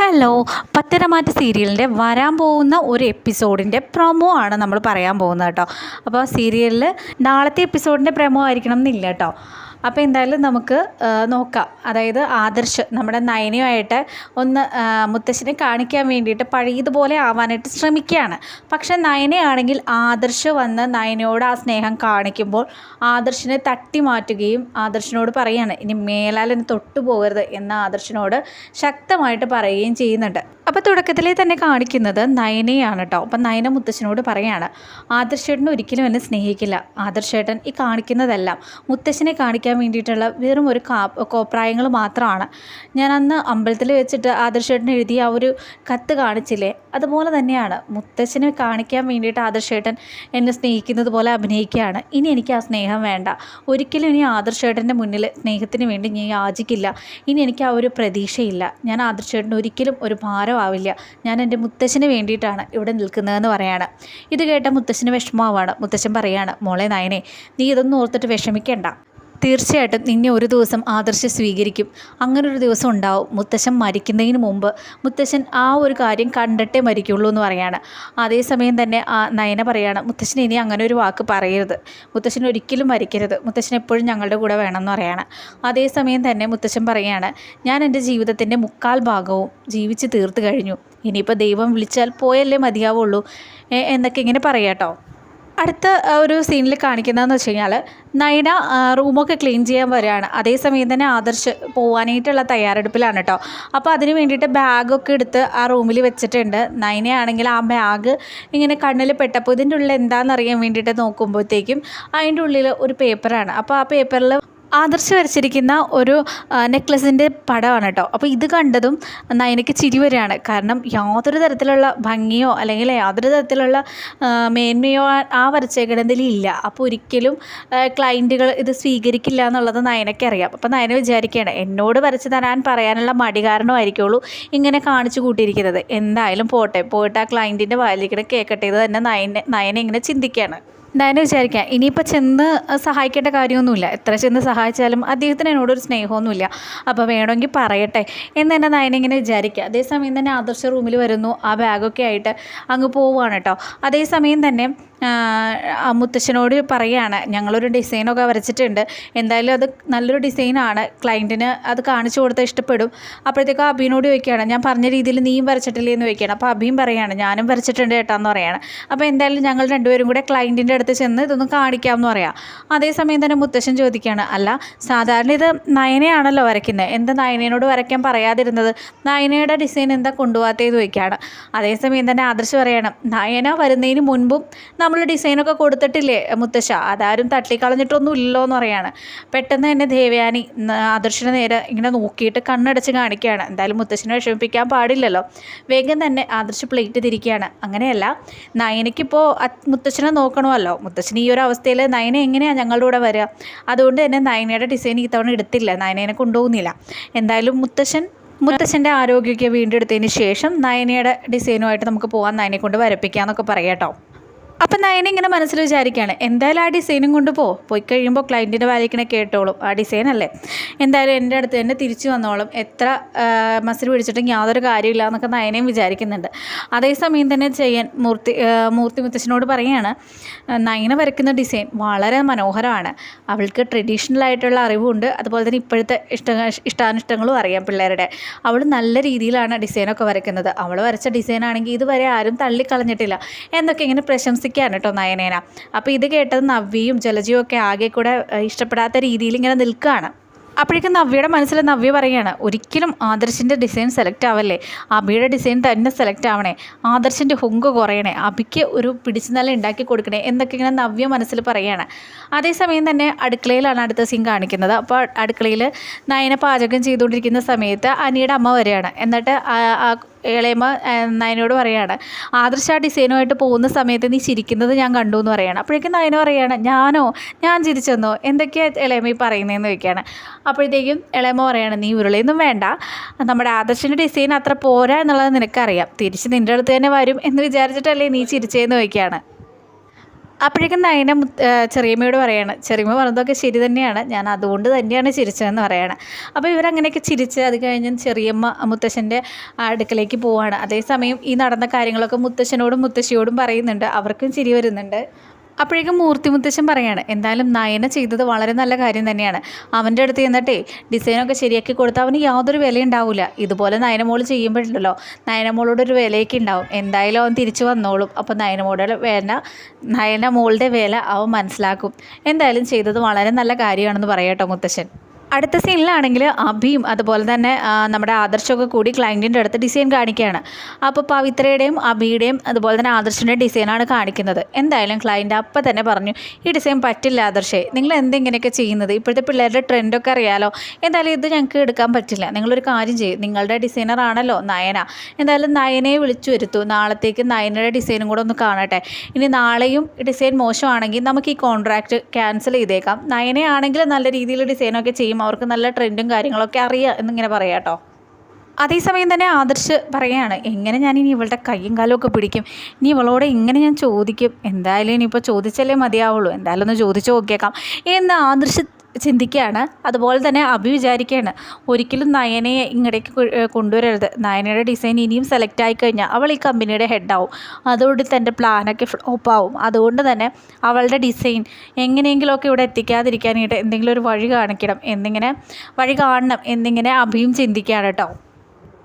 Hello പത്തരമാറ്റ സീരിയലിന്റെ വരാൻ പോകുന്ന ഒരു എപ്പിസോഡിന്റെ പ്രൊമോ ആണ് നമ്മൾ പറയാൻ പോകുന്നത് കേട്ടോ. അപ്പോൾ സീരിയലിൽ നാളത്തെ എപ്പിസോഡിന്റെ പ്രൊമോ ആയിരിക്കണം എന്നില്ല കേട്ടോ. അപ്പോൾ എന്തായാലും നമുക്ക് നോക്കാം. അതായത് ആദർശ് നമ്മുടെ നയനയുമായിട്ട് ഒന്ന് മുത്തശ്ശിനെ കാണിക്കാൻ വേണ്ടിയിട്ട് പഴയതുപോലെ ആവാനായിട്ട് ശ്രമിക്കുകയാണ്. പക്ഷെ നയനയാണെങ്കിൽ ആദർശ് വന്ന് നയനയോട് ആ സ്നേഹം കാണിക്കുമ്പോൾ ആദർശിനെ തട്ടി മാറ്റുകയും ആദർശിനോട് പറയുകയാണ് ഇനി മേലാൽ എന്നെ തൊട്ടു പോകരുത് എന്ന് ആദർശിനോട് ശക്തമായിട്ട് പറയുകയും ചെയ്യുന്നുണ്ട്. അപ്പോൾ തുടക്കത്തിലേ തന്നെ കാണിക്കുന്നത് നയനയാണ് കേട്ടോ. അപ്പം നയന മുത്തശ്ശനോട് പറയുകയാണ് ആദർശേട്ടൻ ഒരിക്കലും എന്നെ സ്നേഹിക്കില്ല. ആദർശേട്ടൻ ഈ കാണിക്കുന്നതെല്ലാം മുത്തശ്ശനെ കാണിക്കാൻ വേണ്ടിയിട്ടുള്ള വെറും ഒരു കാ കോപ്രായങ്ങൾ മാത്രമാണ്. ഞാൻ അന്ന് അമ്പലത്തിൽ വെച്ചിട്ട് ആദർശേട്ടൻ എഴുതിയ ആ ഒരു കത്ത് കാണിച്ചില്ലേ? അതുപോലെ തന്നെയാണ് മുത്തശ്ശനെ കാണിക്കാൻ വേണ്ടിയിട്ട് ആദർശേട്ടൻ എന്നെ സ്നേഹിക്കുന്നത് പോലെ അഭിനയിക്കുകയാണ്. ഇനി എനിക്ക് ആ സ്നേഹം വേണ്ട. ഒരിക്കലും ഇനി ആദർശേട്ടന്റെ മുന്നിൽ സ്നേഹത്തിന് വേണ്ടി ഞാൻ യാചിക്കില്ല. ഇനി എനിക്ക് ആ ഒരു പ്രതീക്ഷയില്ല. ഞാൻ ആദർശേട്ടൻ ഒരിക്കലും ഒരു ഭാരമാവില്ല. ഞാൻ എന്റെ മുത്തശ്ശന് വേണ്ടിയിട്ടാണ് ഇവിടെ നിൽക്കുന്നതെന്ന് പറയാണ്. ഇത് കേട്ട മുത്തശ്ശന് വിഷമമാവാണ്. മുത്തശ്ശൻ പറയാണ് മോളെ നയനെ നീ ഇതൊന്നും ഓർത്തിട്ട് വിഷമിക്കേണ്ട. തീർച്ചയായിട്ടും നിന്നെ ഒരു ദിവസം ആദർശ സ്വീകരിക്കും. അങ്ങനൊരു ദിവസം ഉണ്ടാവും. മുത്തശ്ശൻ മരിക്കുന്നതിന് മുമ്പ് മുത്തശ്ശൻ ആ ഒരു കാര്യം കണ്ടിട്ടേ മരിക്കുള്ളൂ എന്ന് പറയാണ്. അതേസമയം തന്നെ ആ നയന പറയാണ് മുത്തശ്ശൻ ഇനി അങ്ങനെ ഒരു വാക്ക് പറയരുത്. മുത്തശ്ശൻ ഒരിക്കലും മരിക്കരുത്. മുത്തശ്ശൻ എപ്പോഴും ഞങ്ങളുടെ കൂടെ വേണം എന്ന് പറയാണ് അതേസമയം തന്നെ മുത്തശ്ശൻ പറയാണ് ഞാൻ എന്റെ ജീവിതത്തിന്റെ മുക്കാൽ ഭാഗവും ജീവിച്ച് തീർത്ത് കഴിഞ്ഞു. ഇനിയിപ്പോൾ ദൈവം വിളിച്ചാൽ പോയല്ലേ മതിയാവുള്ളൂ. എന്നൊക്കെ ഇങ്ങനെ പറയാട്ടോ. അടുത്ത ഒരു സീനിൽ കാണിക്കുന്നതെന്ന് വെച്ച് കഴിഞ്ഞാൽ നയന ആ, റൂമൊക്കെ ക്ലീൻ ചെയ്യാൻ വരികയാണ്. അതേസമയം തന്നെ ആദർശ് പോകാനായിട്ടുള്ള തയ്യാറെടുപ്പിലാണ് കേട്ടോ അപ്പോൾ അതിന് വേണ്ടിയിട്ട് ബാഗൊക്കെ എടുത്ത് ആ റൂമിൽ വെച്ചിട്ടുണ്ട്. നൈനയാണെങ്കിൽ ആ ബാഗ് ഇങ്ങനെ കണ്ണിൽ പെട്ടപ്പോൾ ഇതിന്റെ ഉള്ളിൽ എന്താണെന്ന് അറിയാൻ വേണ്ടിയിട്ട് നോക്കുമ്പോഴത്തേക്കും അതിന്റെ ഉള്ളിൽ ഒരു പേപ്പറാണ്. അപ്പോൾ ആ പേപ്പറിൽ ആദർശ് വരച്ചിരിക്കുന്ന ഒരു നെക്ലസിന്റെ പടമാണ് കേട്ടോ അപ്പോൾ ഇത് കണ്ടതും നയനയ്ക്ക് ചിരി വരികയാണ്. കാരണം യാതൊരു തരത്തിലുള്ള ഭംഗിയോ അല്ലെങ്കിൽ യാതൊരു തരത്തിലുള്ള മേന്മയോ ആ- ആ വരച്ചേക്കണതിൽ ഇല്ല. അപ്പോൾ ഒരിക്കലും ക്ലയന്റുകൾ ഇത് സ്വീകരിക്കില്ല എന്നുള്ളത് നയനയ്ക്ക് അറിയാം അപ്പോൾ നയന വിചാരിക്കുകയാണ് എന്നോട് വരച്ച് തരാൻ പറയാനുള്ള മടി കാരണമായിരിക്കുള്ളൂ ഇങ്ങനെ കാണിച്ചു കൂട്ടിയിരിക്കുന്നത്. എന്തായാലും പോട്ടെ പോയിട്ട് ആ ക്ലയന്റിന്റെ വായിലിരിക്കണ കേൾക്കട്ടെ ഇത് തന്നെ നയന നയന ഇങ്ങനെ ചിന്തിക്കുകയാണ്. നയന വിചാരിക്കാം. ഇനിയിപ്പോൾ ചെന്ന് സഹായിക്കേണ്ട കാര്യമൊന്നുമില്ല. എത്ര ചെന്ന് സഹായിച്ചാലും അദ്ദേഹത്തിന് എന്നോടൊരു സ്നേഹമൊന്നുമില്ല. അപ്പോൾ വേണമെങ്കിൽ പറയട്ടെ എന്ന് തന്നെ നയന ഇങ്ങനെ വിചാരിക്കുക. അതേസമയം തന്നെ ആദർശ റൂമിൽ വരുന്നു. ആ ബാഗൊക്കെ ആയിട്ട് അങ്ങ് പോവുകയാണ് കേട്ടോ. അതേസമയം തന്നെ മുത്തശ്ശനോട് പറയുകയാണ് ഞങ്ങളൊരു ഡിസൈനൊക്കെ വരച്ചിട്ടുണ്ട്. എന്തായാലും അത് നല്ലൊരു ഡിസൈനാണ്. ക്ലയന്റിന് അത് കാണിച്ചു കൊടുത്താൽ ഇഷ്ടപ്പെടും. അപ്പോഴത്തേക്കും അബീനോട് ചോദിക്കുകയാണ് ഞാൻ പറഞ്ഞ രീതിയിൽ നീയും വരച്ചിട്ടില്ലേ? എന്ന് ചോദിക്കുകയാണ്. അപ്പോൾ അബിയും പറയുകയാണ് ഞാനും വരച്ചിട്ടുണ്ട് കേട്ടാന്ന് പറയുകയാണ് അപ്പോൾ എന്തായാലും ഞങ്ങൾ രണ്ടുപേരും കൂടെ ക്ലയന്റിന്റെ അടുത്ത് ചെന്ന് ഇതൊന്ന് കാണിക്കാമെന്ന് പറയാം. അതേസമയം തന്നെ മുത്തശ്ശൻ ചോദിക്കുകയാണ് അല്ല സാധാരണ ഇത് നയനയാണല്ലോ വരയ്ക്കുന്നത് എന്ത് നയനയോട് വരയ്ക്കാൻ പറയാതിരുന്നത്? നയനയുടെ ഡിസൈൻ എന്താ കൊണ്ടുപോകാത്തത്? ചോദിക്കുകയാണ്. അതേസമയം തന്നെ ആദർശ് പറയണം നയന വരുന്നതിന് മുൻപും നമ്മൾ ഡിസൈനൊക്കെ കൊടുത്തിട്ടില്ലേ മുത്തശ്ശ? അതാരും തട്ടിക്കളഞ്ഞിട്ടൊന്നും ഇല്ലല്ലോ എന്ന് പറയാണ്. പെട്ടെന്ന് തന്നെ ദേവയാനി ആദർശിനെ നേരെ ഇങ്ങനെ നോക്കിയിട്ട് കണ്ണടച്ച് കാണിക്കുകയാണ്. എന്തായാലും മുത്തശ്ശനെ വിഷമിപ്പിക്കാൻ പാടില്ലല്ലോ. വേഗം തന്നെ ആദർശ് പ്ലേറ്റ് തിരിക്കുകയാണ്. അങ്ങനെയല്ല നയനയ്ക്കിപ്പോൾ മുത്തശ്ശനെ നോക്കണമല്ലോ. മുത്തശ്ശൻ ഈ ഒരു അവസ്ഥയിൽ നയന എങ്ങനെയാണ് ഞങ്ങളുടെ കൂടെ വരിക? അതുകൊണ്ട് തന്നെ നയനയുടെ ഡിസൈൻ ഈ തവണ എടുത്തില്ല. നയനേനെ കൊണ്ടുപോകുന്നില്ല. എന്തായാലും മുത്തശ്ശൻ മുത്തശ്ശന്റെ ആരോഗ്യമൊക്കെ വീണ്ടെടുത്തതിന് ശേഷം നയനയുടെ ഡിസൈനുമായിട്ട് നമുക്ക് പോകാൻ നയനെ കൊണ്ട് വരപ്പിക്കാമെന്നൊക്കെ പറയാം കേട്ടോ. അപ്പം നയന ഇങ്ങനെ മനസ്സിൽ വിചാരിക്കുകയാണ് എന്തായാലും ആ ഡിസൈനും കൊണ്ട് പോ. പോയി കഴിയുമ്പോൾ ക്ലയന്റിന്റെ വായിക്കണ കേട്ടോളും. ആ ഡിസൈൻ അല്ലേ? എന്തായാലും എന്റെ അടുത്ത് തന്നെ തിരിച്ചു വന്നോളും. എത്ര മസിൽ പിടിച്ചിട്ടും യാതൊരു കാര്യമില്ല എന്നൊക്കെ നയനയും വിചാരിക്കുന്നുണ്ട്. അതേസമയം തന്നെ ചെയ്യാൻ മൂർത്തി മൂർത്തി മുത്തശ്ശനോട് പറയുകയാണ് നയന വരയ്ക്കുന്ന ഡിസൈൻ വളരെ മനോഹരമാണ്. അവൾക്ക് ട്രഡീഷണൽ ആയിട്ടുള്ള അറിവുണ്ട്. അതുപോലെ തന്നെ ഇപ്പോഴത്തെ ഇഷ്ട ഇഷ്ടാനിഷ്ടങ്ങളും അറിയാം പിള്ളേരുടെ. അവൾ നല്ല രീതിയിലാണ് ഡിസൈനൊക്കെ വരയ്ക്കുന്നത്. അവൾ വരച്ച ഡിസൈനാണെങ്കിൽ ഇതുവരെ ആരും തള്ളിക്കളഞ്ഞിട്ടില്ല. എന്നൊക്കെ ഇങ്ങനെ പ്രശംസിക്കുകയാണ് കേട്ടോ നയനേന. അപ്പോൾ ഇത് കേട്ടത് നവ്യയും ജലജയും ഒക്കെ ആകെ കൂടെ ഇഷ്ടപ്പെടാത്ത രീതിയിൽ ഇങ്ങനെ നിൽക്കുകയാണ്. അപ്പോഴേക്കും നവ്യയുടെ മനസ്സിൽ നവ്യ പറയുകയാണ് ഒരിക്കലും ആദർശിന്റെ ഡിസൈൻ സെലക്ട് ആവല്ലേ? അബിയുടെ ഡിസൈൻ തന്നെ സെലക്ട് ആവണേ. ആദർശിന്റെ ഹുങ്ക് കുറയണേ. അബിക്ക് ഒരു പിടിച്ചു നല്ല ഉണ്ടാക്കി കൊടുക്കണേ. എന്നൊക്കെ ഇങ്ങനെ നവ്യ മനസ്സിൽ പറയുകയാണ്. അതേസമയം തന്നെ അടുക്കളയിലാണ് അടുത്ത സീൻ കാണിക്കുന്നത്. അപ്പോൾ അടുക്കളയിൽ നയന പാചകം ചെയ്തുകൊണ്ടിരിക്കുന്ന സമയത്ത് അനിയുടെ അമ്മ വരികയാണ്. എന്നിട്ട് ഇളയമ്മ നയനോട് പറയാണ് ആദർശ ഡിസൈനുമായിട്ട് പോകുന്ന സമയത്ത് നീ ചിരിക്കുന്നത് ഞാൻ കണ്ടു എന്ന് പറയാണ്. അപ്പോഴേക്കും നയന പറയാണ് ഞാനോ? ഞാൻ ചിരിച്ചെന്നോ? എന്തൊക്കെയാണ് ഇളയമ്മ ഈ പറയുന്നതെന്ന് ചോദിക്കുകയാണ് അപ്പോഴത്തേക്കും ഇളയമ്മ പറയാണ് നീ ഉരുളയൊന്നും വേണ്ട. നമ്മുടെ ആദർശിന്റെ ഡിസൈൻ അത്ര പോരാ എന്നുള്ളത് നിനക്കറിയാം. തിരിച്ച് നിന്റെ അടുത്ത് തന്നെ വരും എന്ന് വിചാരിച്ചിട്ടല്ലേ നീ ചിരിച്ചതെന്ന് ചോദിക്കുകയാണ് അപ്പോഴേക്കും നയന ചെറിയമ്മയോട് പറയാണ് ചെറിയമ്മ പറഞ്ഞതൊക്കെ ശരി തന്നെയാണ് ഞാൻ അതുകൊണ്ട് തന്നെയാണ് ചിരിച്ചതെന്ന് പറയാണ്. അപ്പോൾ ഇവരങ്ങനെയൊക്കെ ചിരിച്ച് അത് കഴിഞ്ഞ് ചെറിയമ്മ മുത്തശ്ശന്റെ അടുക്കലേക്ക് പോവാണ്. അതേസമയം ഈ നടന്ന കാര്യങ്ങളൊക്കെ മുത്തശ്ശനോടും മുത്തശ്ശിയോടും പറയുന്നുണ്ട് അവർക്കും ചിരി വരുന്നുണ്ട്. അപ്പോഴേക്കും മൂർത്തി മുത്തശ്ശൻ പറയാണ് എന്തായാലും നയന ചെയ്തത് വളരെ നല്ല കാര്യം തന്നെയാണ്. അവന്റെ അടുത്ത് ചെന്നിട്ടേ ഡിസൈനൊക്കെ ശരിയാക്കി കൊടുത്താൽ അവന് യാതൊരു വില ഉണ്ടാവില്ല ഇതുപോലെ നയനമോൾ ചെയ്യുമ്പോഴല്ലോ നയനമോളോട് ഒരു വിലയൊക്കെ ഉണ്ടാവും. എന്തായാലും അവൻ തിരിച്ചു വന്നോളും. അപ്പോൾ നയനമോളുടെ വേല നയനമോളുടെ വില അവൻ മനസ്സിലാക്കും. എന്തായാലും ചെയ്തത് വളരെ നല്ല കാര്യമാണെന്ന് പറയട്ടോ മുത്തശ്ശൻ. അടുത്ത സീനിലാണെങ്കിൽ അഭിയും അതുപോലെ തന്നെ നമ്മുടെ ആദർശമൊക്കെ കൂടി ക്ലയന്റിന്റെ അടുത്ത് ഡിസൈൻ കാണിക്കുകയാണ്. അപ്പോൾ പവിത്രയുടെയും അഭിയുടെയും അതുപോലെ തന്നെ ആദർശിന്റെയും ഡിസൈനാണ് കാണിക്കുന്നത്. എന്തായാലും ക്ലയന്റ് അപ്പം തന്നെ പറഞ്ഞു ഈ ഡിസൈൻ പറ്റില്ല ആദർശേ നിങ്ങൾ എന്തെങ്ങനെയൊക്കെ ചെയ്യുന്നത്? ഇപ്പോഴത്തെ പിള്ളേരുടെ ട്രെൻഡൊക്കെ അറിയാലോ. എന്തായാലും ഇത് ഞങ്ങൾക്ക് എടുക്കാൻ പറ്റില്ല. നിങ്ങളൊരു കാര്യം ചെയ്യും നിങ്ങളുടെ ഡിസൈനർ ആണല്ലോ നയന. എന്തായാലും നയനയെ വിളിച്ചു വരുത്തു. നാളത്തേക്ക് നയനയുടെ ഡിസൈനും കൂടെ ഒന്ന് കാണട്ടെ. ഇനി നാളെയും ഡിസൈൻ മോശമാണെങ്കിൽ നമുക്ക് ഈ കോൺട്രാക്റ്റ് ക്യാൻസൽ ചെയ്തേക്കാം. നയനയാണെങ്കിൽ നല്ല രീതിയിൽ ഡിസൈനൊക്കെ ചെയ്യും അവർക്ക് നല്ല ട്രെൻഡും കാര്യങ്ങളൊക്കെ അറിയാം എന്നിങ്ങനെ പറയാം കേട്ടോ അതേസമയം തന്നെ ആദർശ് പറയാണ് എങ്ങനെ ഞാൻ ഇനി ഇവളുടെ കയ്യും കാലുമൊക്കെ പിടിക്കും? ഇനി ഇവളോട് ഇങ്ങനെ ഞാൻ ചോദിക്കും. എന്തായാലും ഇനിയിപ്പോൾ ചോദിച്ചല്ലേ മതിയാവുള്ളൂ. എന്തായാലും ഒന്ന് ചോദിച്ചു നോക്കിയേക്കാം. എന്ന് ആദർശ് ചിന്തിക്കുകയാണ്. അതുപോലെ തന്നെ അഭി വിചാരിക്കുകയാണ് ഒരിക്കലും നയനയെ ഇങ്ങടേക്ക് കൊണ്ടുവരരുത്. നയനയുടെ ഡിസൈൻ ഇനിയും സെലക്ട് ആയിക്കഴിഞ്ഞാൽ അവൾ ഈ കമ്പനിയുടെ ഹെഡാവും അതുകൊണ്ട് തന്റെ പ്ലാനൊക്കെ ഫ്ലോപ്പ് ആവും അതുകൊണ്ട് തന്നെ അവളുടെ ഡിസൈൻ എങ്ങനെയെങ്കിലുമൊക്കെ ഇവിടെ എത്തിക്കാതിരിക്കാനായിട്ട് എന്തെങ്കിലും ഒരു വഴി കാണിക്കണം എന്നിങ്ങനെ വഴി കാണണം എന്നിങ്ങനെ അഭിയും ചിന്തിക്കുകയാണ് കേട്ടോ.